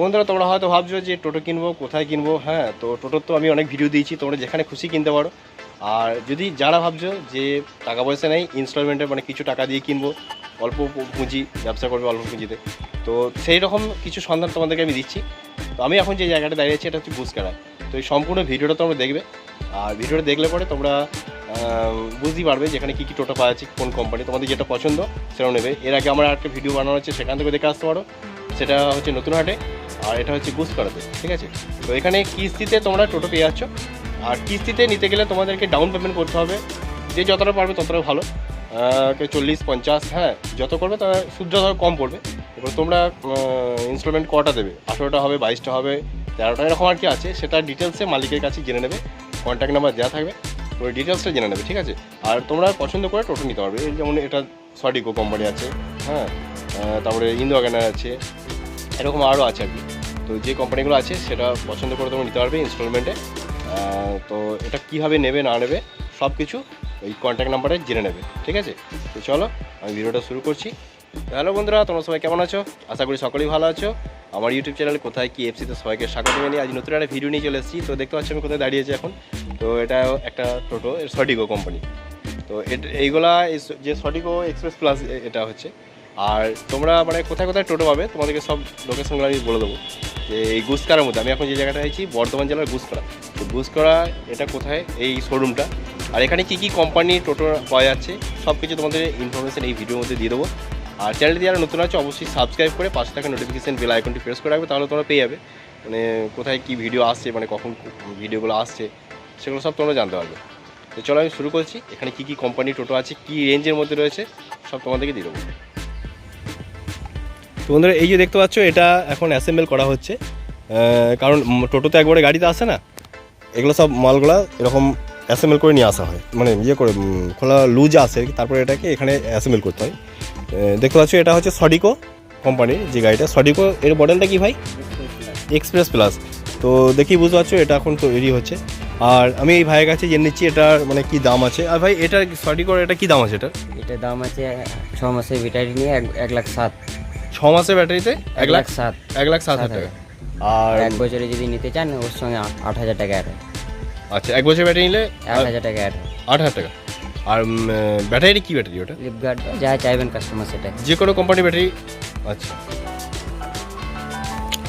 বন্ধুরা, তোমরা হয়তো ভাবছ যে টোটো কিনবো, কোথায় কিনবো? হ্যাঁ তো টোটোর তো আমি অনেক ভিডিও দিয়েছি, তোমরা যেখানে খুশি কিনতে পারো। আর যদি যারা ভাবছ যে টাকা পয়সা নেই ইনস্টলমেন্টে মানে কিছু টাকা দিয়ে কিনবো, অল্প পুঁজি, ব্যবসা করবে অল্প পুঁজিতে, তো সেই রকম কিছু সন্ধান তোমাদেরকে আমি দিচ্ছি। তো আমি এখন যে জায়গাটা দাঁড়িয়েছি, এটা হচ্ছে বুসকারা তো এই সম্পূর্ণ ভিডিওটা তোমরা দেখবে। আর ভিডিওটা দেখলে পরে তোমরা বুঝতেই পারবে যেখানে কী কী টোটো পাওয়া যাচ্ছে, কোন কোম্পানি তোমাদের যেটা পছন্দ, সেটাও নেবে। এর আগে আমার একটা ভিডিও বানানো হচ্ছে সেখান থেকে দেখে আসতে পারো। সেটা হচ্ছে নতুন হাটে, আর এটা হচ্ছে বুস করাতে, ঠিক আছে? তো এখানে কিস্তিতে তোমরা টোটো পেয়ে যাচ্ছ। আর কিস্তিতে নিতে গেলে তোমাদেরকে ডাউন পেমেন্ট করতে হবে। যে যতটা পারবে ততটা ভালো। চল্লিশ, পঞ্চাশ হ্যাঁ যত করবে তার সুদটা ধরো কম পড়বে। এবার তোমরা ইনস্টলমেন্ট কটা দেবে? আঠেরোটা হবে, বাইশটা হবে, তেরোটা, এরকম আর কি আছে। সেটা ডিটেলসে মালিকের কাছে জেনে নেবে। কন্ট্যাক্ট নাম্বার দেওয়া থাকবে। ওই ডিটেলসটা জেনে নেবে, ঠিক আছে? আর তোমরা পছন্দ করে টোটো নিতে পারবে। যেমন এটা সডিকো কোম্পানি আছে হ্যাঁ? তারপরে ইন্দো আছে এরকম আরও আছে আর কি। তো যে কোম্পানিগুলো আছে, সেটা পছন্দ করে তোমরা নিতে পারবে ইনস্টলমেন্টে তো এটা কীভাবে নেবে, না নেবে সব কিছু ওই কন্ট্যাক্ট নাম্বারে জেনে নেবে, ঠিক আছে? তো চলো, আমি ভিডিওটা শুরু করছি। হ্যালো বন্ধুরা, তোমরা সবাই কেমন আছো? আশা করি সকলেই ভালো আছো। আমার ইউটিউব চ্যানেলে কোথায় কি এফসিতে সবাইকে স্বাগত জানিয়ে আজ নতুন একটা ভিডিও নিয়ে চলে এসেছি। তো দেখতে পাচ্ছি আমি কোথায় দাঁড়িয়েছি এখন। তো এটা একটা টোটো সডিগো কোম্পানি তো এইগুলা, এই যে সডিগো এক্সপ্রেস প্লাস এটা হচ্ছে। আর তোমরা মানে কোথায় কোথায় টোটো পাবে, তোমাদেরকে সব লোকেশনগুলো আমি বলে দেবো। যে এই গুসকরার মধ্যে, আমি এখন যে জায়গাটা আছি, বর্ধমান জেলার গুসকরা। তো গুসকরা, এটা কোথায়? এই শোরুমটা আর এখানে কী কী কোম্পানি টোটো পাওয়া যাচ্ছে সব কিছু তোমাদের ইনফরমেশান এই ভিডিওর মধ্যে দিয়ে দেবো। আর চ্যানেলটি যারা নতুন আছে, অবশ্যই সাবস্ক্রাইব করে পাশে থাকা নোটিফিকেশন বেল আইকনটি প্রেস করে রাখবে, তাহলে তোমরা পেয়ে যাবে। মানে কোথায় কী ভিডিও আসছে মানে কখন ভিডিওগুলো আসছে, সেগুলো সব তোমরা জানতে পারবে। তো চলো আমি শুরু করছি। এখানে কী কী কোম্পানি টোটো আছে, কী রেঞ্জের মধ্যে রয়েছে, সব তোমাদেরকে দিয়ে দেবো। তো বন্ধুরা এই যে দেখতে পাচ্ছ এটা এখন অ্যাসেম্বল করা হচ্ছে। কারণ উম, টোটো তো একবারে গাড়িতে আসে না এগুলো সব মালগুলা এরকম অ্যাসেম্বল করে নিয়ে আসা হয়। মানে ইয়ে করে খোলা লুজ আসে তারপরে এটাকে এখানে অ্যাসেম্বল করতে হয়। দেখতে পাচ্ছ এটা হচ্ছে সডিকো কোম্পানির যে গাড়িটা। সডিকো এর মডেলটা কি ভাই? এক্সপ্রেস প্লাস তো দেখি বুঝতে পারছ এটা এখন তৈরি হচ্ছে। আর আমি এই ভাইয়ের কাছে জেনে নিচ্ছি এটার মানে কি দাম আছে। আর ভাই এটা সডিকোর এটা কি দাম আছে এটা এটার দাম আছে ছ মাসের ব্যাটারি নিয়ে এক লাখ সাত। ছ মাসের ব্যাটারিতে এক লাখ সাত। এক লাখ সাত হাজার সাত টাকা। আর এক বছরে যদি নিতে চান ওর সঙ্গে আট- হাজার টাকা অ্যাড আচ্ছা এক বছর ব্যাটারি নিলে আট হাজার টাকা অ্যাড আট হাজার টাকা। আর ব্যাটারি কি ব্যাটারি ওটা? ফ্লিপকার্ট যা চাইবেন কাস্টমার সেটা। যে কোনো কোম্পানি ব্যাটারি। আচ্ছা।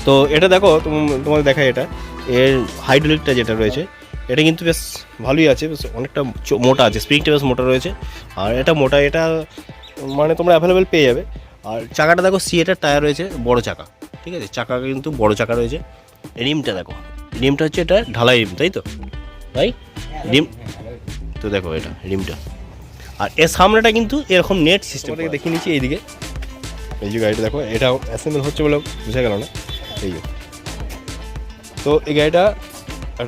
তো এটা দেখো তোম- তোমাদের দেখায় এটা। এর হাইড্রোলিকটা যেটা রয়েছে এটা কিন্তু বেশ ভালোই আছে বেশ অনেকটা মোটা আছে স্প্রিংটা বেশ মোটা রয়েছে। আর এটা মোটা এটা মানে তোমরা অ্যাভেলেবেল পেয়ে যাবে। আর চাকাটা দেখো সিএটার টায়ার রয়েছে, বড় চাকা, ঠিক আছে? চাকা কিন্তু বড় চাকা রয়েছে। রিমটা দেখো, রিমটা হচ্ছে এটা ঢালাই রিম, তাই তো? তাই রিম, তো দেখো এটা, রিমটা। আর এর সামনেটা কিন্তু এরকম নেট সিস্টেম থেকে দেখিয়ে নিচ্ছি এইদিকে। এই যে গাড়িটা দেখো, এটা অ্যাসেম্বল হচ্ছে বলে বোঝা গেল না। এই তো এই গাড়িটা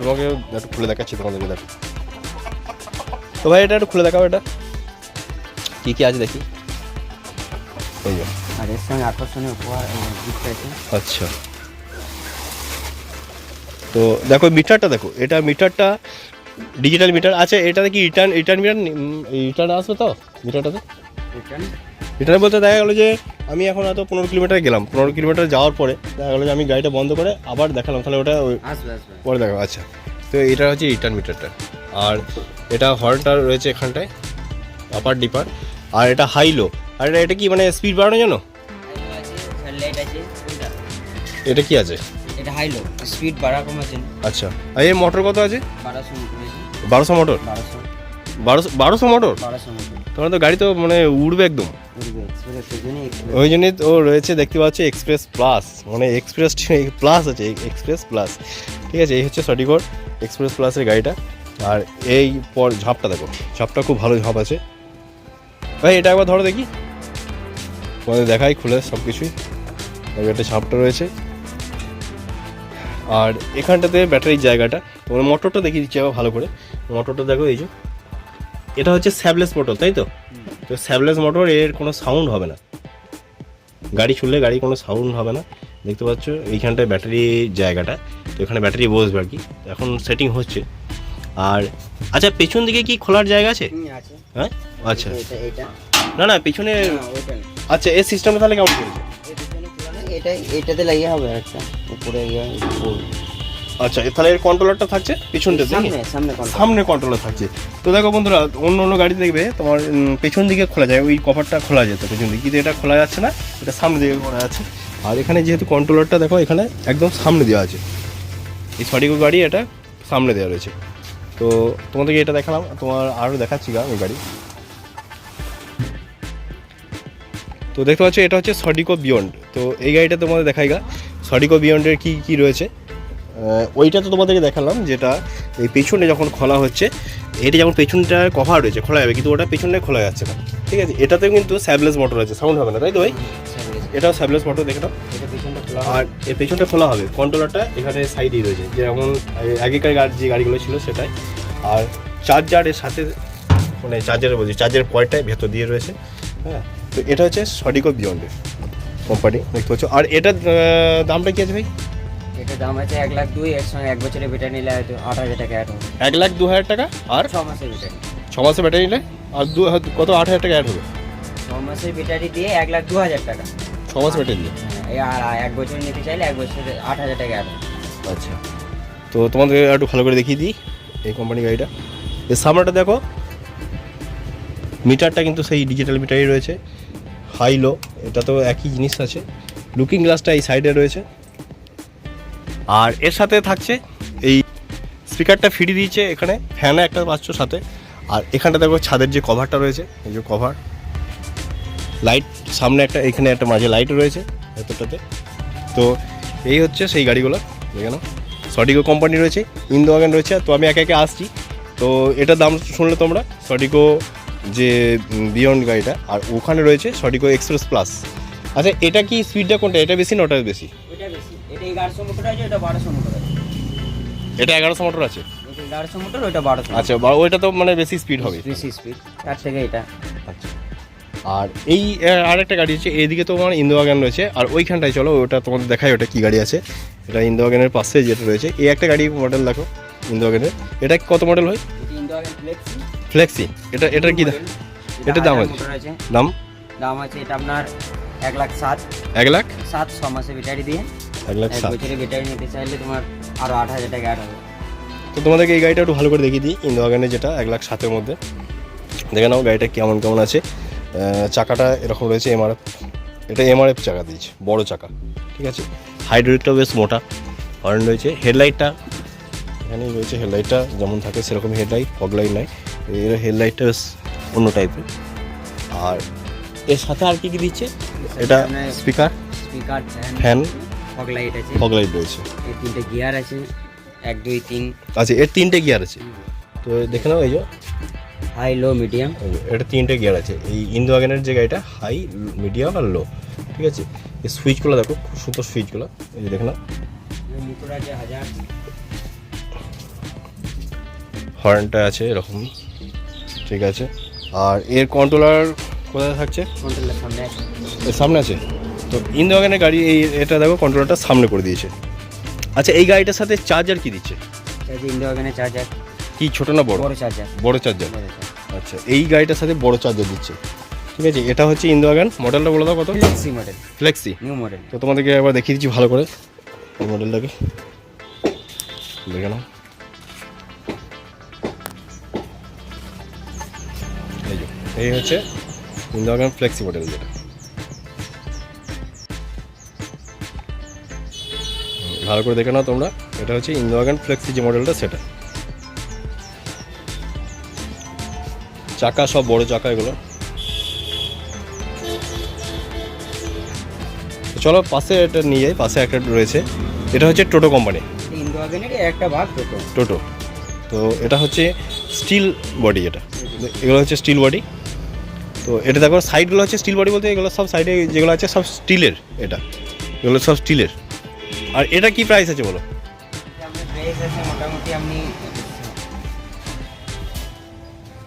তোমাকে একটু খুলে দেখাচ্ছি তোমাদেরকে, দেখো। তো ভাই, এটা একটু খুলে দেখাও এটা। কী কী আছে দেখি। এই যে। আর এর সঙ্গে আকর্ষণীয় উপহার গিফট আছে আচ্ছা। তো দেখো মিটারটা দেখো এটা মিটারটা ডিজিটাল মিটার আচ্ছা এটাতে কি রিটার্ন রিটার্ন মিটার রিটার্ন আসবে তো মিটারটাতে? রিটার্ন বলতে দেখা গেলো যে আমি এখন হয়তো পনেরো কিলোমিটার গেলাম। পনেরো কিলোমিটার যাওয়ার পরে দেখা গেলো যে আমি গাড়িটা বন্ধ করে আবার দেখালাম। তাহলে ওটা ওই পরে দেখো আচ্ছা। তো এটা হচ্ছে রিটার্ন মিটারটা আর এটা হর্নটা রয়েছে এখানটায় আপার ডিপার আর এটা হাই লো আর এটা কি মানে স্পিড বাড়ানোর জন্য? এটা কি আছে? এটা হাই লো স্পিড বাড়া কমার জন্য আচ্ছা। আর এর মোটর কত আছে? বারোশো মোটর বারোশো বারোশো মোটর তোমার তো গাড়ি তো মানে উড়বে একদম। এই ওই জন্যই ও রয়েছে দেখতে পাচ্ছি এক্সপ্রেস প্লাস মানে এক্সপ্রেস প্লাস আছে এক্সপ্রেস প্লাস ঠিক আছে, এই হচ্ছে সঠিকর এক্সপ্রেস প্লাসের গাড়িটা। আর এই পর ঝাপটা দেখো। ঝাপটা খুব ভালো ঝাপ আছে। ভাই, এটা একবার ধরো দেখি। তোমাদের দেখাই খুলে সব কিছুই একটা ঝাপটা রয়েছে। আর এখানটাতে ব্যাটারির জায়গাটা। তোমার মোটরটা দেখিয়ে দিচ্ছি আবার ভালো করে। মোটরটা দেখো এই যে। এটা হচ্ছে স্যাবলেস মোটর তাই তো? তো স্যাবলেস মোটর এর কোনো সাউন্ড হবে না। গাড়ি ছুটলে গাড়ি কোনো সাউন্ড হবে না। দেখতে পাচ্ছ এইখানটায় ব্যাটারি জায়গাটা। তো এখানে ব্যাটারি বসবে আর কি। এখন সেটিং হচ্ছে। আর আচ্ছা পেছন দিকে কি খোলার জায়গা আছে? হ্যাঁ? আচ্ছা। না না পেছনে। আচ্ছা এর সিস্টেমে তাহলে কেমন করেছে? নেই, এটাই এটাতে লাগিয়ে হবে একটা উপরে ইয়ে আচ্ছা তাহলে এর কন্ট্রোলারটা থাকছে পিছনটাতে? সামনে সামনে কোনটা? সামনে কন্ট্রোলার থাকছে। তো দেখো বন্ধুরা অন্য অন্য গাড়ি দেখবে তোমার পেছন দিকে খোলা যায় ওই কভারটা খোলা যেত পেছন দিকে। কিন্তু এটা খোলা যাচ্ছে না এটা সামনে দিকে খোলা যাচ্ছে। আর এখানে যেহেতু কন্ট্রোলারটা দেখো এখানে একদম সামনে দেওয়া আছে। এই সডিগো গাড়ি এটা সামনে দেওয়া রয়েছে। তো তোমাদেরকে এটা দেখালাম তোমার আরও দেখাচ্ছি গা ওই গাড়ি। তো দেখতে পাচ্ছ, এটা হচ্ছে সডিকো বিয়ন্ড তো এই গাড়িটা তোমাদের দেখাই গা সডিকো বিয়ন্ডের কী কী রয়েছে? ওইটা তো তোমাদেরকে দেখালাম, যেটা এই পেছনে যখন খোলা হচ্ছে, এটা যেমন পেছনটা কভার রয়েছে খোলা যাবে, কিন্তু ওটা পেছনে খোলা যাচ্ছে না। ঠিক আছে? এটাতেও কিন্তু স্যাবলেস মোটর আছে সাউন্ড হবে না, তাই তো ভাই? এটাও স্যাবলেস মোটর দেখে নাও। আর এর পেছনটা খোলা হবে কন্ট্রোলারটা এখানে সাইডেই রয়েছে, যেমন আগেকার গাড়ি, যে গাড়িগুলো ছিল সেটাই। আর চার্জারের সাথে মানে চার্জারে বলছি চার্জার পয়েন্টটাই ভেতর দিয়ে রয়েছে হ্যাঁ? তো এটা হচ্ছে সডিকো বিয়ন্ডের কোম্পানি দেখতে পাচ্ছ? আর এটার দামটা কি আছে ভাই? এটা দাম আছে এক লাখ দুই এর সঙ্গে এক বছরের ব্যাটারি নিলে হয়তো আট হাজার টাকা অ্যাড হবে। এক লাখ দু হাজার টাকা? আর? ছ মাসের ব্যাটারি ছ মাসের ব্যাটারি নিলে? আর দু কত আট হাজার টাকা অ্যাড হবে? ছ মাসের ব্যাটারি দিয়ে এক লাখ দু হাজার টাকা। ছ মাস ব্যাটারি দিয়ে আর এক বছর নিতে চাইলে এক বছরে আট হাজার টাকা অ্যাড আচ্ছা। তো তোমাদের একটু ভালো করে দেখিয়ে দিই এই কোম্পানি গাড়িটা। এর সামনেটা দেখো। মিটারটা কিন্তু সেই ডিজিটাল মিটারই রয়েছে। হাই লো এটা তো একই জিনিস আছে। লুকিং গ্লাসটা এই সাইডে রয়েছে। আর এর সাথে থাকছে এই স্পিকারটা ফিরিয়ে দিয়েছে এখানে ফ্যানে একটা পাচ্ছ সাথে। আর এখানটা দেখো ছাদের যে কভারটা রয়েছে, এই যে কভার লাইট সামনে একটা, এখানে একটা মাঝে লাইট রয়েছে, ভেতরটাতে। তো এই হচ্ছে সেই গাড়িগুলো দেখে নাও সডিকো কোম্পানি রয়েছে ইন্দো ওয়াগন রয়েছে, তো আমি একে একে আসছি। তো এটার দাম শুনলে তোমরা সডিকো যে বিয়ন্ড গাড়িটা আর ওখানে রয়েছে সডিকো এক্সপ্রেস প্লাস আচ্ছা এটা কি স্পিডটা কোনটা? এটা বেশি না ওটা বেশি? এটা এগারোশো মোটর আছে এগারোশো মোটর ওইটা বারোশো আচ্ছা ওইটা তো মানে বেশি স্পিড হবে। বেশি স্পিড তার থেকে এটা। আচ্ছা। আর এই আহ, আরেকটা গাড়ি আছে এইদিকে তোমার ইন্দো ওয়াগন রয়েছে। আর ওইখানটায় চলো ওটা তোমাদের দেখাই ওটা কি গাড়ি আছে। এটা ইন্দো ওয়াগনের পাশে যেটা রয়েছে। এই একটা গাড়ি মডেল দেখো ইন্দো ওয়াগনের এটা কত মডেল হয়? ফ্লেক্সি এটা এটার কি দাম? এটার দাম আছে? দাম? দাম আছে এটা আপনার এক লাখ সাত। এক লাখ? সাত ছ মাসে ব্যাটারি দিয়ে। এক লাখ সাত। বছরের ব্যাটারি নিতে চাইলে তোমার আরও আট হাজার টাকা অ্যাড হবে তো তোমাদেরকে এই গাড়িটা একটু ভালো করে দেখিয়ে দিই ইন্দো ওয়াগনের যেটা এক লাখ সাতের মধ্যে। দেখে নাও গাড়িটা কেমন কেমন আছে। চাকাটা এরকম রয়েছে এমআরএফ এটা এমআরএফ চাকা দিয়েছে বড় চাকা ঠিক আছে? হাইড্রোলিকটাও বেশ মোটা। হর্ন রয়েছে হেডলাইটটা এখানেই রয়েছে হেডলাইটটা যেমন থাকে সেরকম হেডলাইট ফগ লাইট নাই। এর হেডলাইটটা বেশ অন্য টাইপের আর এর সাথে আর কি কি দিচ্ছে? এটা speaker speaker fan fan fog light আছে। ফগ লাইট রয়েছে। এই তিনটে গিয়ার আছে এক দুই তিন। আচ্ছা এর তিনটে গিয়ার আছে। তো দেখে নাও এই যে। হাই লো মিডিয়াম এটা তিনটে গিয়ার আছে। এই ইন্দো ওয়াগনের যে গাড়িটা হাই মিডিয়াম আর লো ঠিক আছে? এই সুইচগুলো দেখো খুব সুন্দর সুইচগুলো এই যে দেখে নাও। মোটর হর্নটা আছে এরকম। ঠিক আছে। আর এর কন্ট্রোলার কোথায় থাকছে? কন্ট্রোলের সামনে আছে। এর সামনে আছে? তো ইন্দো গাড়ি এই এটা দেখো কন্ট্রোলারটা সামনে করে দিয়েছে। আচ্ছা এই গাড়িটার সাথে চার্জার কি দিচ্ছে? চার্জ চার্জার কি ছোট না বড়? বড় চার্জার বড় চার্জার আচ্ছা এই গাড়িটার সাথে বড় চার্জার দিচ্ছে। ঠিক আছে এটা হচ্ছে ইন্দো মডেলটা বলে দাও কত? Flexi model Flexi new model তো তোমাদেরকে একবার দেখিয়ে দিচ্ছি ভালো করে। এই মডেলটাকে দেখে নাও। এই হচ্ছে ইন্দাগান ফ্লেক্সি মডেল যেটা। ভালো করে দেখে নাও তোমরা এটা হচ্ছে ইন্দোয়াগান ফ্লেক্সি যে মডেলটা সেটা। চাকা সব বড় চাকা এগুলো। চলো পাশে এটা নিয়ে যাই পাশে একটা রয়েছে। এটা হচ্ছে টোটো কোম্পানি। একটা ভাগ টোটো। টোটো। তো এটা হচ্ছে স্টিল বডি এটা। এগুলো হচ্ছে স্টিল বডি। তো এটা দেখো সাইডগুলো হচ্ছে স্টিল বডি বলতে এগুলো সব সাইডে যেগুলো আছে সব স্টিলের এটা। এগুলো সব স্টিলের আর এটা কি প্রাইস আছে বলো? মোটামুটি আপনি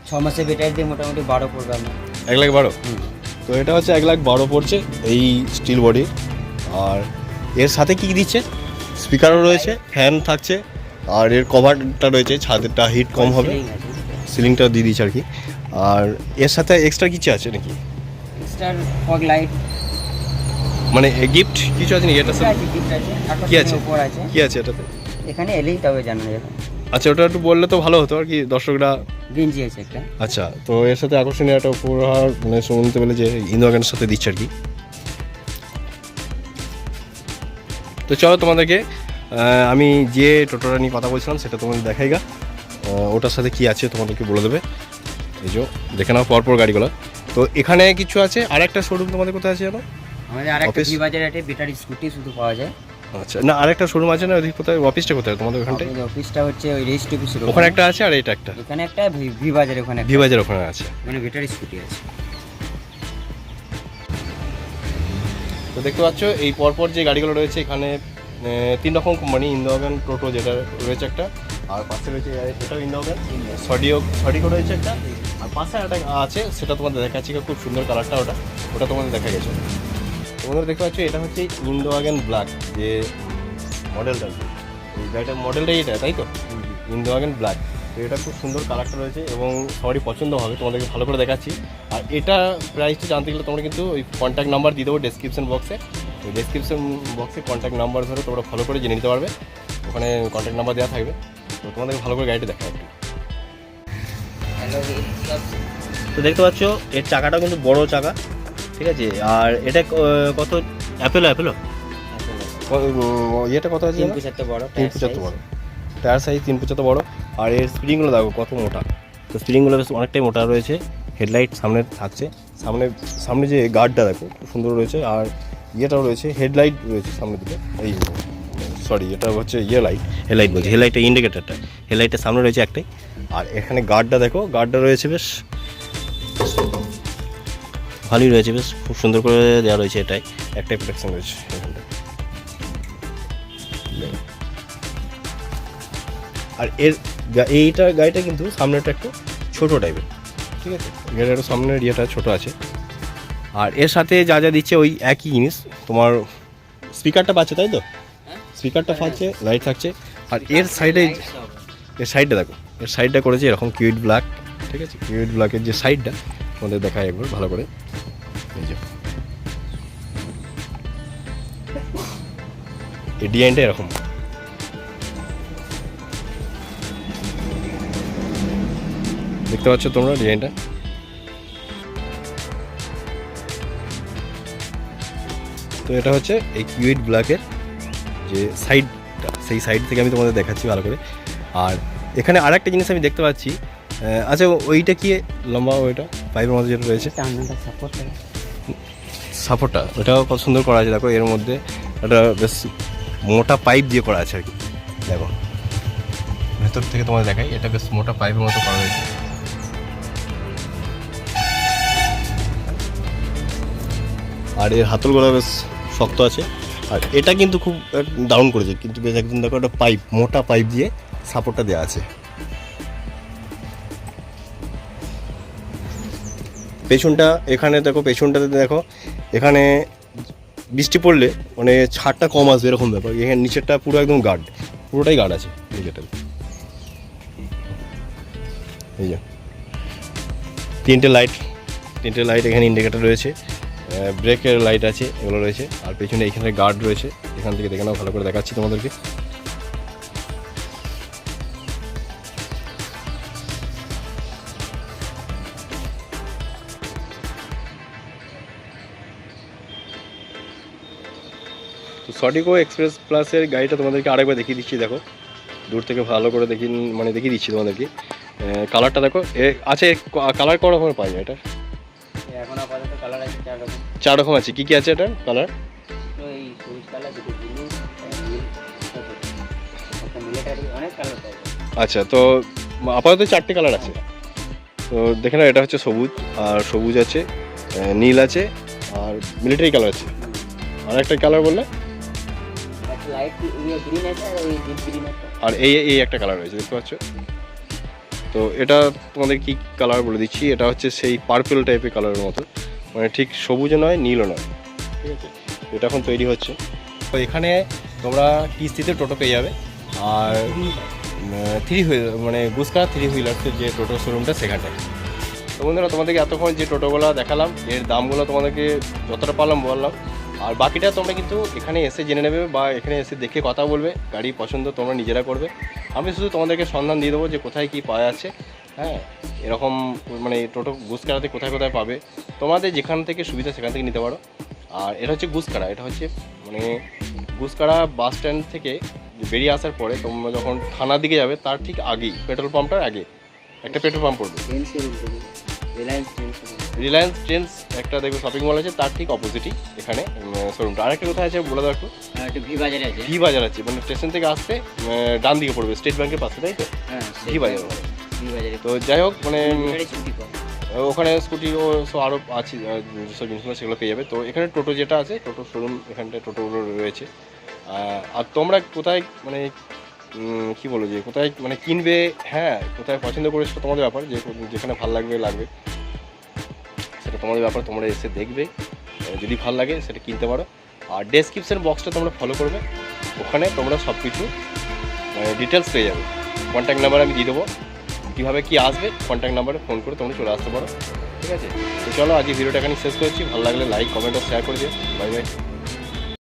ছ মাসে ব্যাটারি দিয়ে মোটামুটি বারো পড়বে আপনার এক লাখ বারো। তো এটা হচ্ছে এক লাখ বারো পড়ছে এই স্টিল বডি আর এর সাথে কি কি দিচ্ছে? স্পিকারও রয়েছে ফ্যান থাকছে। আর এর কভারটা রয়েছে ছাদেরটা হিট কম হবে। সিলিংটা দিয়ে দিচ্ছে আর কি। আর এর সাথে এক্সট্রা কিছু আছে নাকি? স্টার ফগ লাইট মানে গিফট কিছু আছে নাকি? এটার সাথে আছে আছে। কি আছে? কি আছে এটাতে? এখানে এলেই তবে জানা যাবে। আচ্ছা ওটা একটু বললে তো ভালো হতো আর কি দর্শকরা। গেঞ্জি আছে একটা। আচ্ছা তো এর সাথে আকর্ষণীয় একটা উপহার মানে শুনতে পেলে যে ইন্দোগানের সাথে দিচ্ছে আর কি। তো চলো তোমাদেরকে আমি যে টোটোটা নিয়ে কথা বলছিলাম সেটা তোমাদের দেখাই গা। ওটার সাথে কি আছে তোমাদেরকে বলে দেবে। এই যে দেখে নাও পরপর গাড়িগুলো। তো এখানে কিছু আছে? আর একটা শোরুম তোমাদের কোথায় আছে জানো? আমাদের আরেকটা? ভি বাজারে একটা ব্যাটারি স্কুটি শুধু পাওয়া যায়। আচ্ছা না আরেকটা শোরুম আছে না ওদিক কোথায়? অফিসটা কোথায় তোমাদের ওখানটায়? অফিসটা হচ্ছে ওই রেজিস্ট্রি অফিসের ওখানে। একটা আছে আর এটা একটা। এখানে একটা ভি- ভি বাজারে ওখানে একটা। ভিবাজার ওখানে আছে। মানে ব্যাটারি স্কুটি আছে। তো দেখতে পাচ্ছ এই পরপর যে গাড়িগুলো রয়েছে এখানে তিন রকম কোম্পানি ইন্দোগান টোটো যেটা রয়েছে একটা আর পাশে রয়েছে এটাও ইন্দোগান সডিও সডিও রয়েছে একটা আর পাশে একটা আছে, সেটা তোমাদের দেখাচ্ছি খুব সুন্দর কালারটা ওটা। ওটা তোমাদের দেখা গেছে। তোমাদের দেখতে পাচ্ছ, এটা হচ্ছে ইন্দোয়াগেন ব্ল্যাক যে মডেলটা এই গাড়িটার মডেলটাই এটা, তাই তো? ইন্দোয়াগেন ব্ল্যাক তো এটা খুব সুন্দর কালারটা রয়েছে এবং সবারই পছন্দ হবে, তোমাদেরকে ভালো করে দেখাচ্ছি। আর এটা প্রাইসটা জানতে গেলে তোমরা কিন্তু ওই কন্ট্যাক্ট নাম্বার দিয়ে দেবো ডেসক্রিপশন বক্সে ওই ডেসক্রিপশন বক্সে কন্ট্যাক্ট নাম্বার ধরে, তোমরা ভালো করে জেনে নিতে পারবে। ওখানে কন্ট্যাক্ট নাম্বার দেওয়া থাকবে। তো তোমাদেরকে ভালো করে গাড়িটা দেখা একটু তো দেখতে পাচ্ছ এর চাকাটা কিন্তু বড় চাকা ঠিক আছে? আর এটা কত? Apollo Apollo? ইয়েটা কত আছে? তিন? পঁচাত্তর বড় তিন পঁচাত্তর বড়। টায়ার সাইজ তিন পঁচাত্তর বড়। আর এর স্প্রিংগুলো দেখো কত মোটা। তো স্প্রিংগুলো বেশ অনেকটাই মোটা রয়েছে। হেডলাইট সামনে থাকছে। সামনে সামনে যে গার্ডটা দেখো খুব সুন্দর রয়েছে। আর ইয়েটাও রয়েছে হেডলাইট রয়েছে সামনে দিকে। এই সরি এটা হচ্ছে ইয়ে লাইট হেডলাইট বলছি হেডলাইটটা ইন্ডিকেটারটা হেডলাইটের সামনে রয়েছে একটাই। আর এখানে গার্ডটা দেখো গার্ডটা রয়েছে বেশ ভালোই রয়েছে বেশ খুব সুন্দর করে দেওয়া রয়েছে এটাই। একটাই প্রোটেকশন রয়েছে এখানটা আর এর গা- এইটা গাড়িটা কিন্তু সামনেটা একটু ছোটো টাইপের ঠিক আছে? গাড়িটা একটু সামনের ইয়েটা ছোট আছে। আর এর সাথে যা যা দিচ্ছে ওই একই জিনিস তোমার স্পিকারটা পাচ্ছে তাই তো? স্পিকারটা পাচ্ছে লাইট থাকছে। আর এর সাইডে এর সাইডটা দেখো, এর সাইডটা করেছে এরকম কিউইট ব্ল্যাক ঠিক আছে? কিউইট ব্ল্যাকের যে সাইডটা তোমাদের দেখায় একবার ভালো করে। এই ডিজাইনটা এরকম। দেখতে পাচ্ছ তোমরা ডিজাইনটা তো এটা হচ্ছে এই কিউইট ব্ল্যাকের যে সাইডটা সেই সাইড থেকে আমি তোমাদের দেখাচ্ছি ভালো করে। আর এখানে আর একটা জিনিস আমি দেখতে পাচ্ছি আচ্ছা ওইটা কি? লম্বা ওইটা? পাইপের মধ্যে যেটা রয়েছে। সাপোর্টটা ওটাও কত সুন্দর করা আছে। দেখো এর মধ্যে একটা বেশ মোটা পাইপ দিয়ে করা আছে আর কি। দেখো। ভেতর থেকে তোমাদের দেখাই এটা বেশ মোটা পাইপের মতো করা হয়েছে। আর এর হাতলগুলো বেশ শক্ত আছে। আর এটা কিন্তু খুব ডাউন করেছে। কিন্তু বেশ একদম দেখো একটা পাইপ মোটা পাইপ দিয়ে সাপোর্টটা দেওয়া আছে। পেছনটা, এখানে দেখো, পেছনটাতে দেখো, এখানে বৃষ্টি পড়লে মানে ছাড়টা কম আসবে এরকম ব্যাপার। এখানে নিচেরটা পুরো একদম গার্ড পুরোটাই গার্ড আছে নিচেরটা এই যে। তিনটে লাইট তিনটে লাইট এখানে ইন্ডিকেটার রয়েছে। ব্রেকের লাইট আছে, এগুলো রয়েছে। আর পেছনে এখানে গার্ড রয়েছে। এখান থেকে দেখে নাও, ভালো করে দেখাচ্ছি তোমাদেরকে। সডিকো এক্সপ্রেস প্লাসের গাড়িটা তোমাদেরকে আরেকবার দেখিয়ে দিচ্ছি দেখো। দূর থেকে ভালো করে দেখি মানে দেখিয়ে দিচ্ছি তোমাদেরকে। কালারটা দেখো। এ আছে কালার কত রকমের পাওয়া যায় এটা? এখন আপাতত কালার আছে চার রকম। চার রকম আছে। কি কি আছে এটা কালার আচ্ছা তো আপাতত চারটে কালার আছে। তো দেখে না এটা হচ্ছে সবুজ আর সবুজ আছে নীল আছে আর মিলিটারি কালার আছে। আর একটা কালার বললে? আর এই এই একটা কালার রয়েছে দেখতে পাচ্ছ? তো এটা তোমাদের কি কালার বলে দিচ্ছি? এটা হচ্ছে সেই পার্পেল টাইপের কালারের মতো। মানে ঠিক সবুজও নয় নীলও নয়। ঠিক আছে। এটা এখন তৈরি হচ্ছে। তো এখানে তোমরা কিস্তিতে টোটো পেয়ে যাবে। আর থ্রি হুইল মানে গুসকা থ্রি হুইলার্সের যে টোটো শোরুমটা সেখানটায়। তো বন্ধুরা তোমাদেরকে এতক্ষণ যে টোটোগুলো দেখালাম এর দামগুলো তোমাদেরকে যতটা পারলাম বললাম। আর বাকিটা তোমরা কিন্তু এখানে এসে জেনে নেবে বা এখানে এসে দেখে কথা বলবে, গাড়ি পছন্দ তোমরা নিজেরা করবে। আমি শুধু তোমাদেরকে সন্ধান দিয়ে দেবো যে কোথায় কী পাওয়া যাচ্ছে হ্যাঁ? এরকম মানে টোটো গুসকারাতে কোথায় কোথায় পাবে। তোমাদের যেখান থেকে সুবিধা সেখান থেকে নিতে পারো। আর এটা হচ্ছে গুসকারা এটা হচ্ছে মানে গুসকারা বাস স্ট্যান্ড থেকে বেরিয়ে আসার পরে তোমরা যখন থানার দিকে যাবে, তার ঠিক আগেই, পেট্রোল পাম্পটার আগে একটা পেট্রোল পাম্প পড়বে। রিলায়েন্স ট্রেন ট্রেন্ডস একটা দেখবে শপিং মল আছে তার ঠিক অপোজিটই এখানে শোরুমটা আরেকটা কোথায় আছে বলে দাও একটু ভি বাজারে আছে। ভি বাজার আছে মানে স্টেশন থেকে আসতে ডান দিকে পড়বে স্টেট ব্যাংকের পাশে তাই তো? হ্যাঁ ভি বাজার। ভি বাজারে। তো যাই হোক মানে ওখানে স্কুটি ও সব আরও আছে যেসব জিনিসগুলো সেগুলো পেয়ে যাবে। তো এখানে টোটো যেটা আছে টোটো শোরুম এখানটায় টোটোগুলো রয়েছে। আর তোমরা কোথায় মানে কি বলো যে, কোথায় মানে কিনবে হ্যাঁ কোথায় পছন্দ করে সেটা তোমাদের ব্যাপার, যে, যেখানে ভালো লাগবে লাগবে। সেটা তোমাদের ব্যাপার, তোমরা এসে দেখবে। যদি ভালো লাগে, সেটা কিনতে পারো। আর ডেসক্রিপশন বক্সটা তোমরা ফলো করবে। ওখানে তোমরা সব কিছু মানে ডিটেলস পেয়ে যাবে। কন্ট্যাক্ট নাম্বার আমি দিয়ে দেবো। কীভাবে কী আসবে কন্ট্যাক্ট নাম্বারে ফোন করে তোমরা চলে আসতে পারো। ঠিক আছে? তো চলো, আজকে ভিডিওটা এখানে শেষ করছি। ভালো লাগলে লাইক কমেন্ট ও শেয়ার করে দিও। Bye bye